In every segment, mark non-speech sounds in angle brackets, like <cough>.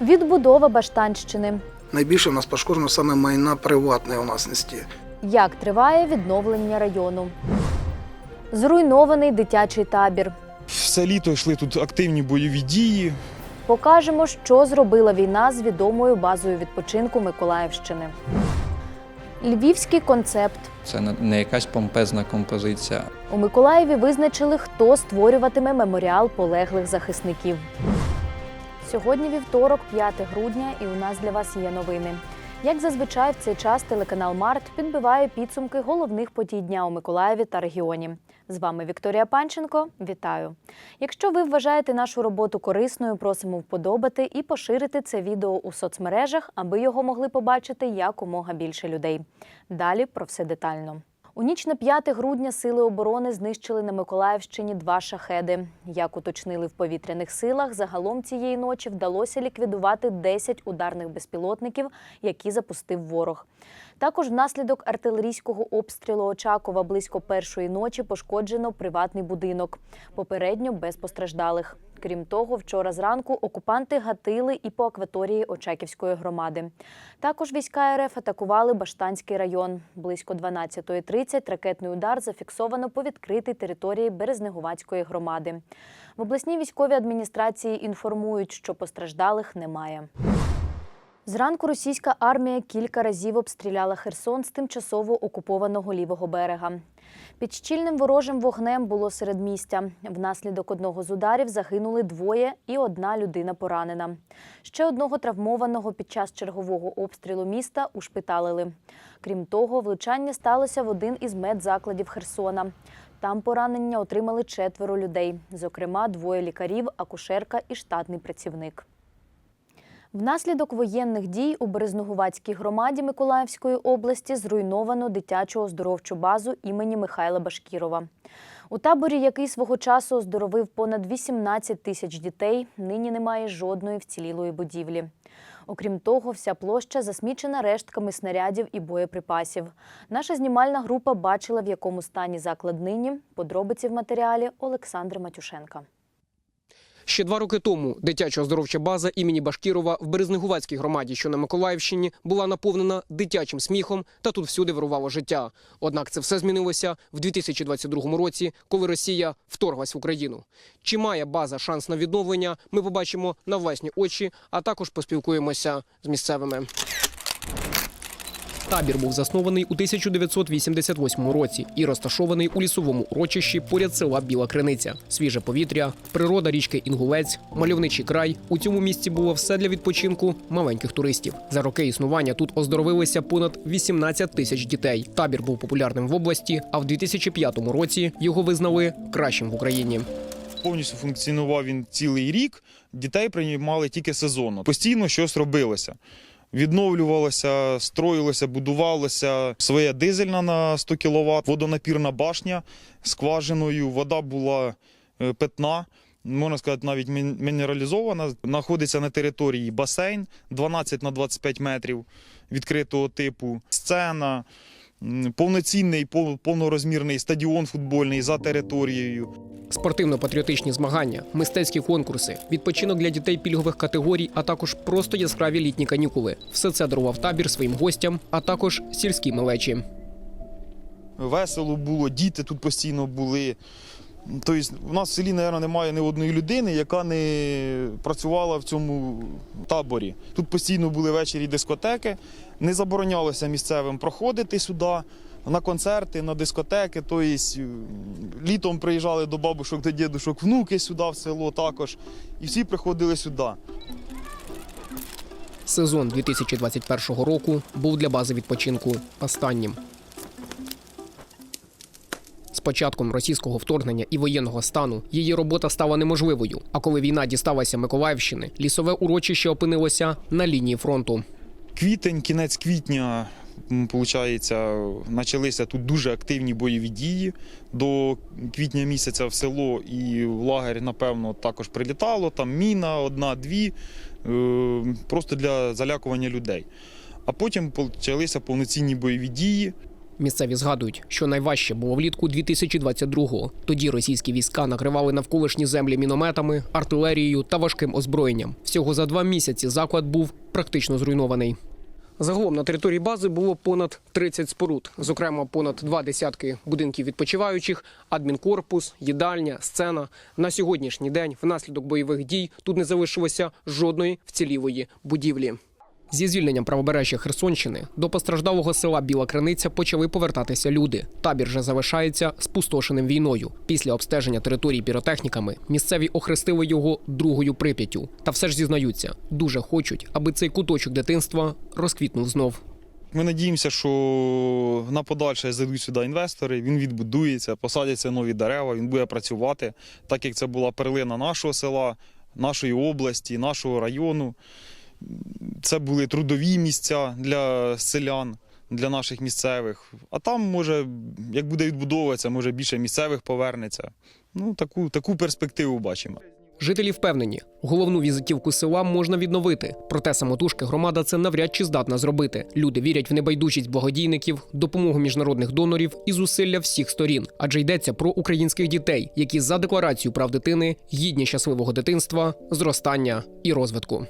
Відбудова Баштанщини. Найбільше в нас пошкоджено саме майна приватної власності. Як триває відновлення району? Зруйнований дитячий табір. Все літо йшли тут активні бойові дії. Покажемо, що зробила війна з відомою базою відпочинку Миколаївщини. Львівський концепт. Це не- не якась помпезна композиція, У Миколаєві визначили, хто створюватиме меморіал полеглих захисників. Сьогодні вівторок, 5 грудня, і у нас для вас є новини. Як зазвичай, в цей час телеканал Март підбиває підсумки головних подій дня у Миколаєві та регіоні. З вами Вікторія Панченко. Вітаю! Якщо ви вважаєте нашу роботу корисною, просимо вподобати і поширити це відео у соцмережах, аби його могли побачити якомога більше людей. Далі про все детально. У ніч на 5 грудня сили оборони знищили на Миколаївщині два шахеди. Як уточнили в повітряних силах, загалом цієї ночі вдалося ліквідувати 10 ударних безпілотників, які запустив ворог. Також внаслідок артилерійського обстрілу Очакова близько першої ночі пошкоджено приватний будинок. Попередньо без постраждалих. Крім того, вчора зранку окупанти гатили і по акваторії Очаківської громади. Також війська РФ атакували Баштанський район. Близько 12.30 ракетний удар зафіксовано по відкритій території Березнегувацької громади. В обласній військовій адміністрації інформують, що постраждалих немає. Зранку російська армія кілька разів обстріляла Херсон з тимчасово окупованого лівого берега. Під щільним ворожим вогнем було середмістя. Внаслідок одного з ударів загинули двоє і одна людина поранена. Ще одного травмованого під час чергового обстрілу міста ушпиталили. Крім того, влучання сталося в один із медзакладів Херсона. Там поранення отримали четверо людей, зокрема двоє лікарів, акушерка і штатний працівник. Внаслідок воєнних дій у Березногувацькій громаді Миколаївської області зруйновано дитячу оздоровчу базу імені Михайла Башкірова. У таборі, який свого часу оздоровив понад 18 тисяч дітей, нині немає жодної вцілілої будівлі. Окрім того, вся площа засмічена рештками снарядів і боєприпасів. Наша знімальна група бачила, в якому стані заклад нині. Подробиці в матеріалі Олександра Матюшенка. Ще два роки тому дитяча оздоровча база імені Башкірова в Березнегувацькій громаді, що на Миколаївщині, була наповнена дитячим сміхом та тут всюди вирувало життя. Однак це все змінилося в 2022 році, коли Росія вторглась в Україну. Чи має база шанс на відновлення? Ми побачимо на власні очі, а також поспілкуємося з місцевими. Табір був заснований у 1988 році і розташований у лісовому урочищі поряд села Біла Криниця. Свіже повітря, природа річки Інгулець, мальовничий край. У цьому місці було все для відпочинку маленьких туристів. За роки існування тут оздоровилися понад 18 тисяч дітей. Табір був популярним в області, а в 2005 році його визнали кращим в Україні. Повністю функціонував він цілий рік. Дітей приймали тільки сезонно. Постійно щось робилося. Відновлювалося, строїлося, будувалося своя дизельна на 100 кВт, водонапірна башня скважиною. Вода була е, питна, можна сказати, навіть мінералізована. Знаходиться на території басейн 12 на 25 метрів відкритого типу, сцена, повноцінний пов- повнорозмірний стадіон футбольний за територією. Спортивно-патріотичні змагання, мистецькі конкурси, відпочинок для дітей пільгових категорій, а також просто яскраві літні канікули. Все це дарував табір своїм гостям, а також сільські малечі. Весело було, діти тут постійно були. Тобто, у нас в селі, мабуть, немає ні одної людини, яка не працювала в цьому таборі. Тут постійно були ввечері дискотеки, не заборонялося місцевим проходити сюди на концерти, на дискотеки. Тобто, літом приїжджали до бабушок, до дідушок, внуки сюди в село також. І всі приходили сюди. Сезон 2021 року був для бази відпочинку останнім. Початком російського вторгнення і воєнного стану її робота стала неможливою. А коли війна дісталася Миколаївщини, лісове урочище опинилося на лінії фронту. Квітень, кінець квітня, виходить, почалися тут дуже активні бойові дії. До квітня місяця в село і в лагерь, напевно, також прилітало. Там міна, одна-дві, е, просто для залякування людей. А потім почалися повноцінні бойові дії. Місцеві згадують, що найважче було влітку 2022-го. Тоді російські війська накривали навколишні землі мінометами, артилерією та важким озброєнням. Всього за два місяці заклад був практично зруйнований. Загалом на території бази було понад 30 споруд, зокрема понад два десятки будинків відпочиваючих, адмінкорпус, їдальня, сцена. На сьогоднішній день, внаслідок бойових дій, тут не залишилося жодної вцілілої будівлі. Зі звільненням правобережжя Херсонщини до постраждалого села Біла Криниця почали повертатися люди. Табір же залишається спустошеним війною. Після обстеження території піротехніками місцеві охрестили його другою прип'яттю. Та все ж зізнаються, дуже хочуть, аби цей куточок дитинства розквітнув знов. Ми надіємося, що на подальше зайдуть сюди інвестори, він відбудується, посадяться нові дерева, він буде працювати, так як це була перлина нашого села, нашої області, нашого району. Це були трудові місця для селян, для наших місцевих. А там, може, як буде відбудовуватися, може більше місцевих повернеться. Ну, таку, таку перспективу бачимо. Жителі впевнені, головну візитівку села можна відновити. Проте самотужки громада це навряд чи здатна зробити. Люди вірять в небайдужість благодійників, допомогу міжнародних донорів і зусилля всіх сторін. Адже йдеться про українських дітей, які за декларацією прав дитини гідні щасливого дитинства, зростання і розвитку.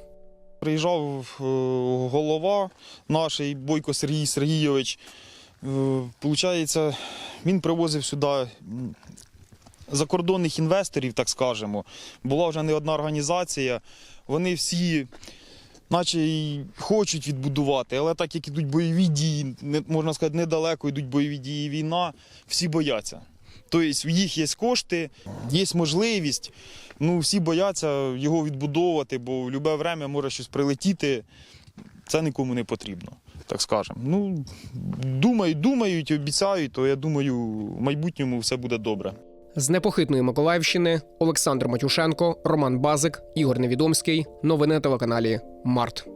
Приїжджав е, голова наш Бойко Сергій Сергійович. Е, Получається, він привозив сюди закордонних інвесторів, так скажемо. Була вже не одна організація. Вони всі, наче й хочуть відбудувати, але так як ідуть бойові дії, можна сказати, недалеко йдуть бойові дії війна, всі бояться. Тобто в їх є кошти, є можливість. Ну, всі бояться його відбудовувати, бо в будь-яке время може щось прилетіти. Це нікому не потрібно, так скажемо. Ну, думають, думають, обіцяють, то я думаю, в майбутньому все буде добре. З непохитної Миколаївщини Олександр Матюшенко, Роман Базик, Ігор Невідомський. Новини на телеканалі Март.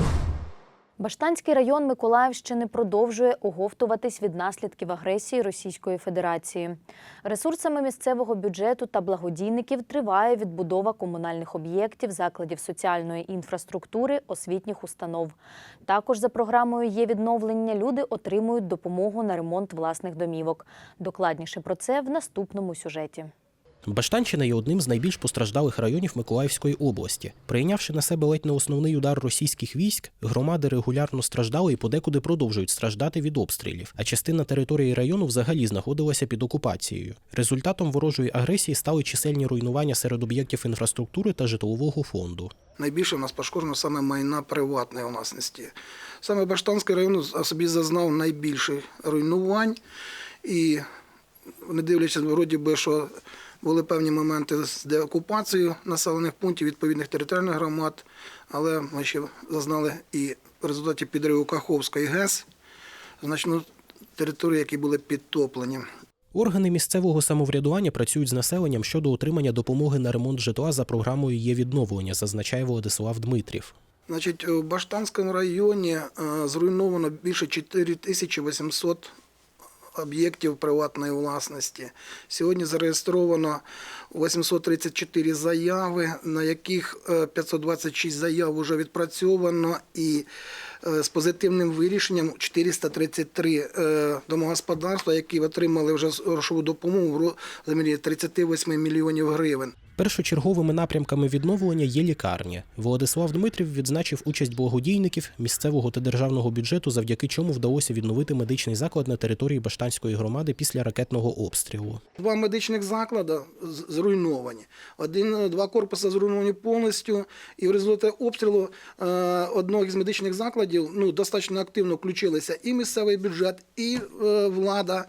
Баштанський район Миколаївщини продовжує оговтуватись від наслідків агресії Російської Федерації. Ресурсами місцевого бюджету та благодійників триває відбудова комунальних об'єктів, закладів соціальної інфраструктури, освітніх установ. Також за програмою є відновлення. Люди отримують допомогу на ремонт власних домівок. Докладніше про це в наступному сюжеті. Баштанщина є одним з найбільш постраждалих районів Миколаївської області. Прийнявши на себе ледь не основний удар російських військ, громади регулярно страждали і подекуди продовжують страждати від обстрілів, а частина території району взагалі знаходилася під окупацією. Результатом ворожої агресії стали чисельні руйнування серед об'єктів інфраструктури та житлового фонду. Найбільше в нас пошкоджено саме майна приватної власності. Саме Баштанський район собі зазнав найбільше руйнувань. І не дивлячись, вроді би, що були певні моменти з деокупацією населених пунктів відповідних територіальних громад, але ми ще зазнали і в результаті підриву Каховської ГЕС значну територію, які були підтоплені. Органи місцевого самоврядування працюють з населенням щодо отримання допомоги на ремонт житла за програмою є відновлення, зазначає Владислав Дмитрів. Значить, у Баштанському районі е, зруйновано більше 4800 об'єктів приватної власності. Сьогодні зареєстровано 834 заяви, на яких е, 526 заяв вже відпрацьовано і е, з позитивним вирішенням 433 е, домогосподарства, які отримали вже грошову допомогу в розмірі 38 мільйонів гривень. Першочерговими напрямками відновлення є лікарні. Владислав Дмитрів відзначив участь благодійників місцевого та державного бюджету, завдяки чому вдалося відновити медичний заклад на території Баштанської громади після ракетного обстрілу. Два медичних заклади зруйновані. Один, два корпуси зруйновані повністю. І в результаті обстрілу е, одного із медичних закладів ну, достатньо активно включилися і місцевий бюджет, і е, влада.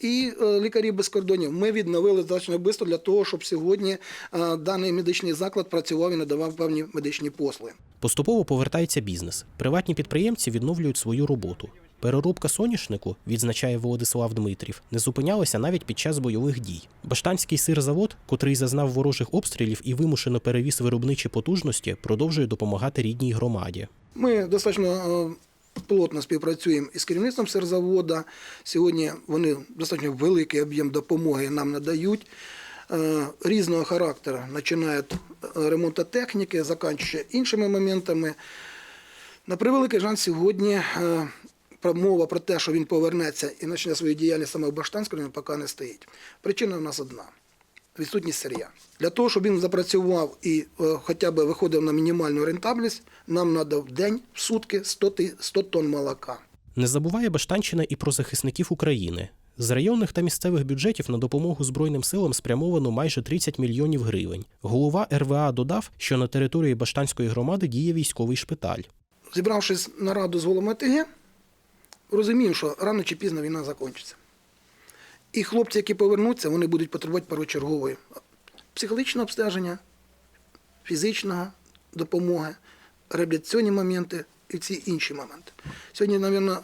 І е, лікарі без кордонів ми відновили достатньо швидко для того, щоб сьогодні е, даний медичний заклад працював і надавав певні медичні послуги. Поступово повертається бізнес. Приватні підприємці відновлюють свою роботу. Переробка соняшнику, відзначає Володислав Дмитрів, не зупинялася навіть під час бойових дій. Баштанський сирзавод, котрий зазнав ворожих обстрілів і вимушено перевіз виробничі потужності, продовжує допомагати рідній громаді. Ми достатньо е, плотно співпрацюємо із керівництвом серзавода. Сьогодні вони достатньо великий об'єм допомоги нам надають. Е, Різного характеру, е, ремонту техніки, закінчуючи іншими моментами. На превеликий жаль, сьогодні е, мова про те, що він повернеться і почне свою діяльність саме в Баштанському, поки не стоїть. Причина в нас одна відсутність сир'я. Для того, щоб він запрацював і е, хоча б виходив на мінімальну рентабельність, нам треба в день, в сутки 100, 100 тонн молока. Не забуває Баштанщина і про захисників України. З районних та місцевих бюджетів на допомогу Збройним силам спрямовано майже 30 мільйонів гривень. Голова РВА додав, що на території Баштанської громади діє військовий шпиталь. Зібравшись на раду з головами ОТГ, розуміємо, що рано чи пізно війна закінчиться. І хлопці, які повернуться, вони будуть потребувати першочергової психологічного обстеження, фізичного допомоги, реабілітаційні моменти і всі інші моменти. Сьогодні, мабуть,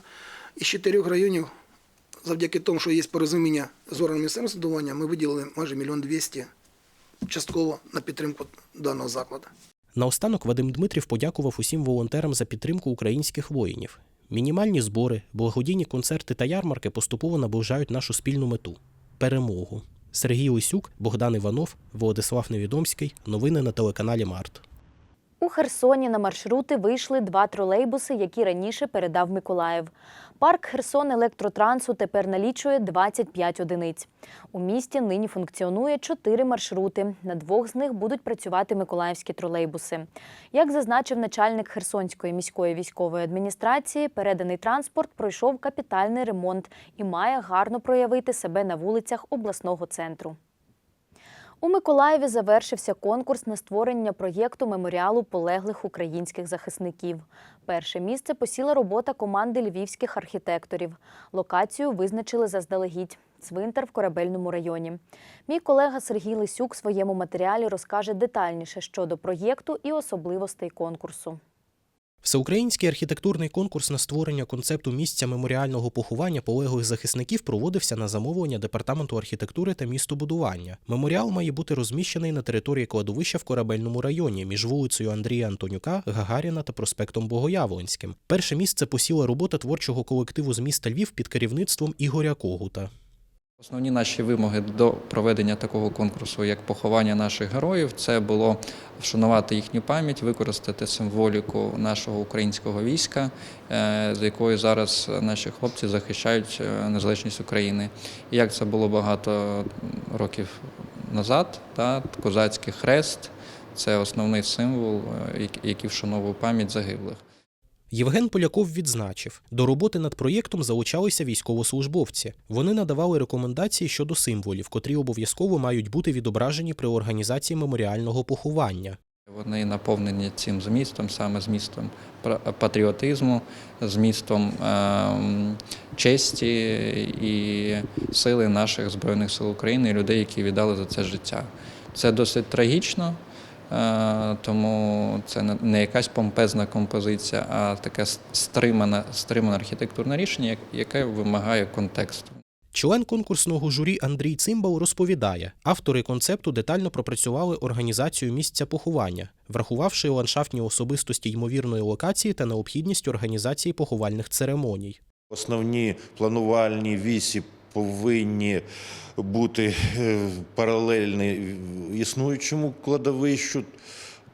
із чотирьох районів, завдяки тому, що є порозуміння з органами місцевого ми виділили майже мільйон двісті частково на підтримку даного закладу. Наостанок Вадим Дмитрів подякував усім волонтерам за підтримку українських воїнів. Мінімальні збори, благодійні концерти та ярмарки поступово наближають нашу спільну мету перемогу. Сергій Лисюк, Богдан Іванов, Володислав Невідомський. Новини на телеканалі Март. У Херсоні на маршрути вийшли два тролейбуси, які раніше передав Миколаїв. Парк Херсон електротрансу тепер налічує 25 одиниць. У місті нині функціонує чотири маршрути. На двох з них будуть працювати миколаївські тролейбуси. Як зазначив начальник Херсонської міської військової адміністрації, переданий транспорт пройшов капітальний ремонт і має гарно проявити себе на вулицях обласного центру. У Миколаєві завершився конкурс на створення проєкту меморіалу полеглих українських захисників. Перше місце посіла робота команди львівських архітекторів. Локацію визначили заздалегідь цвинтар в корабельному районі. Мій колега Сергій Лисюк в своєму матеріалі розкаже детальніше щодо проєкту і особливостей конкурсу. Всеукраїнський архітектурний конкурс на створення концепту місця меморіального поховання полеглих захисників проводився на замовлення департаменту архітектури та містобудування. Меморіал має бути розміщений на території кладовища в корабельному районі між вулицею Андрія Антонюка, Гагаріна та проспектом Богоявленським. Перше місце посіла робота творчого колективу з міста Львів під керівництвом Ігоря Когута. Основні наші вимоги до проведення такого конкурсу, як поховання наших героїв, це було вшанувати їхню пам'ять, використати символіку нашого українського війська, е, з якою зараз наші хлопці захищають е, незалежність України. І як це було багато років назад, та, козацький хрест це основний символ, е, який вшановував пам'ять загиблих. Євген Поляков відзначив, до роботи над проєктом залучалися військовослужбовці. Вони надавали рекомендації щодо символів, котрі обов'язково мають бути відображені при організації меморіального поховання. Вони наповнені цим змістом, саме змістом патріотизму, змістом ем, честі і сили наших Збройних сил України і людей, які віддали за це життя. Це досить трагічно, тому це не- не якась помпезна композиція, а таке стримане, стримане архітектурне рішення, як- яке вимагає контексту. Член конкурсного журі Андрій Цимбал розповідає, автори концепту детально пропрацювали організацію місця поховання, врахувавши ландшафтні особистості ймовірної локації та необхідність організації поховальних церемоній. Основні планувальні вісі повинні бути е, паралельні існуючому кладовищу.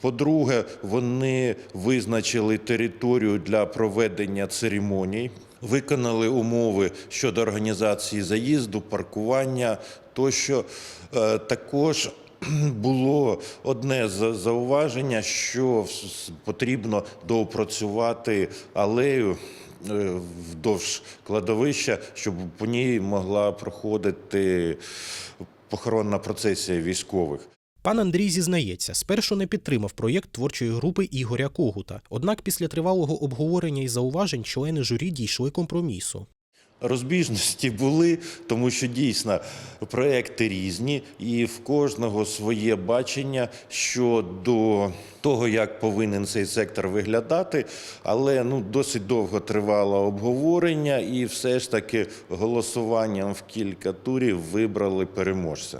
По-друге, вони визначили територію для проведення церемоній, виконали умови щодо організації заїзду, паркування тощо. Е, Також <clears throat> було одне за- зауваження, що потрібно доопрацювати алею вдовж кладовища, щоб по ній могла проходити похоронна процесія військових. Пан Андрій зізнається, спершу не підтримав проєкт творчої групи Ігоря Когута. Однак після тривалого обговорення і зауважень члени журі дійшли компромісу. Розбіжності <laughs> були, тому що дійсно проекти різні, і в кожного своє бачення щодо того, як повинен цей сектор виглядати. Але ну досить довго тривало обговорення, і все ж таки голосуванням в кілька турів вибрали переможця.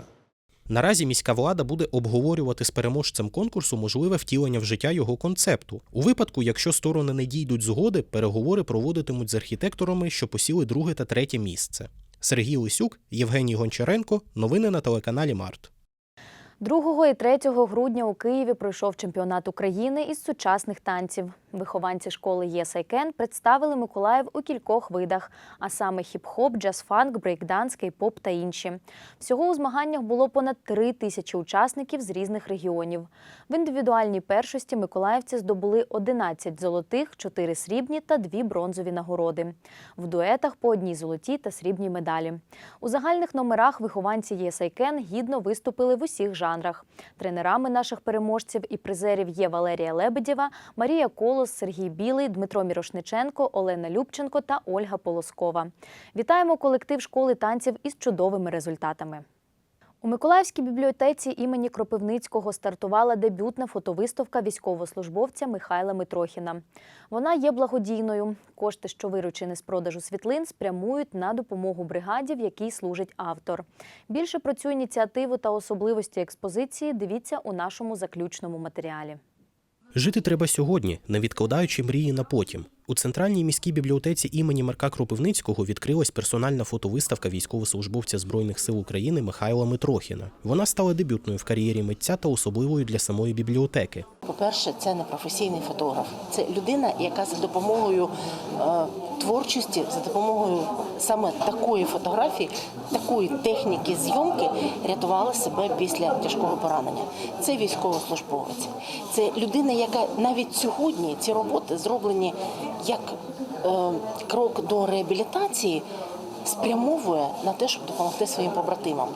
Наразі міська влада буде обговорювати з переможцем конкурсу можливе втілення в життя його концепту. У випадку, якщо сторони не дійдуть згоди, переговори проводитимуть з архітекторами, що посіли друге та третє місце. Сергій Лисюк, Євгеній Гончаренко. Новини на телеканалі Март. 2 і 3 грудня у Києві пройшов чемпіонат України із сучасних танців. Вихованці школи «Єс-Айкен» представили Миколаїв у кількох видах, а саме хіп-хоп, джаз-фанк, брейкданс, кей-поп та інші. Всього у змаганнях було понад три тисячі учасників з різних регіонів. В індивідуальній першості миколаївці здобули 11 золотих, 4 срібні та 2 бронзові нагороди. В дуетах по одній золотій та срібній медалі. У загальних номерах вихованці «Єс-Айкен» гідно виступили в усіх жанрах. Тренерами наших переможців і призерів є Валерія Лебедєва, Марія Колос, Сергій Білий, Дмитро Мірошниченко, Олена Любченко та Ольга Полоскова. Вітаємо колектив школи танців із чудовими результатами. У Миколаївській бібліотеці імені Кропивницького стартувала дебютна фотовиставка військовослужбовця Михайла Митрохіна. Вона є благодійною. Кошти, що виручені з продажу світлин, спрямують на допомогу бригаді, в якій служить автор. Більше про цю ініціативу та особливості експозиції дивіться у нашому заключному матеріалі. Жити треба сьогодні, не відкладаючи мрії на потім. У центральній міській бібліотеці імені Марка Кропивницького відкрилась персональна фотовиставка військовослужбовця Збройних сил України Михайла Митрохіна. Вона стала дебютною в кар'єрі митця та особливою для самої бібліотеки. По-перше, це не професійний фотограф. Це людина, яка за допомогою е, творчості, за допомогою саме такої фотографії, такої техніки зйомки рятувала себе після тяжкого поранення. Це військовослужбовець. Це людина, яка навіть сьогодні ці роботи зроблені як е, крок до реабілітації. Спрямовує на те, щоб допомогти своїм побратимам.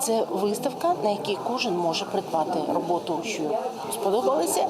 Це виставка, на якій кожен може придбати роботу, що сподобалася,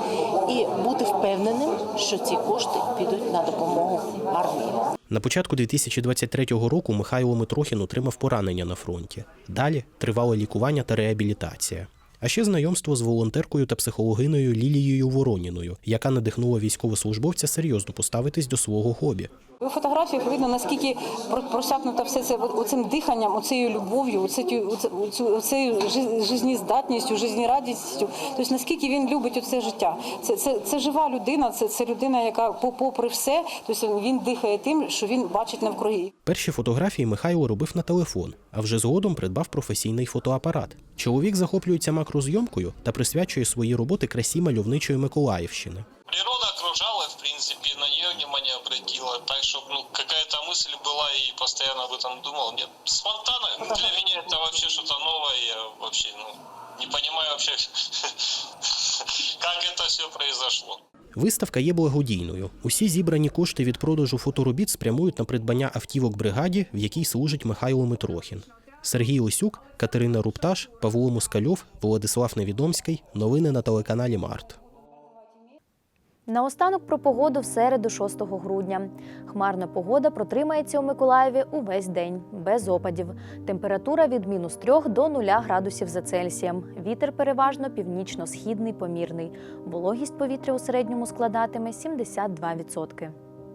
і бути впевненим, що ці кошти підуть на допомогу армії. На початку 2023 року Михайло Митрохін отримав поранення на фронті. Далі тривало лікування та реабілітація. А ще знайомство з волонтеркою та психологиною Лілією Вороніною, яка надихнула військовослужбовця серйозно поставитись до свого хобі. У фотографіях видно, наскільки про- просякнуто все це оцим диханням, оцею любов'ю, оцею, оцею, оцею жи- жизнерадістю. Тобто наскільки він любить оце життя. Це, це, це жива людина, це, це людина, яка попри все, тобто він дихає тим, що він бачить навкруги. Перші фотографії Михайло робив на телефон, а вже згодом придбав професійний фотоапарат. Чоловік захоплюється макрозйомкою та присвячує свої роботи красі мальовничої Миколаївщини. Природа окружала, в принципе, на нее внимание обратила. Так что, ну, какая-то мысль была и постоянно об этом думал. Нет, спонтанно. Для меня это вообще что-то новое. Я вообще, ну, не понимаю вообще, как это все произошло. Виставка є благодійною. Усі зібрані кошти від продажу фоторобіт спрямують на придбання автівок бригаді, в якій служить Михайло Митрохін. Сергій Лисюк, Катерина Рупташ, Павло Москальов, Владислав Невідомський. Новини на телеканалі Март. Наостанок про погоду в середу 6 грудня. Хмарна погода протримається у Миколаєві увесь день, без опадів. Температура від мінус 3 до 0 градусів за Цельсієм. Вітер переважно північно-східний помірний. Вологість повітря у середньому складатиме 72%.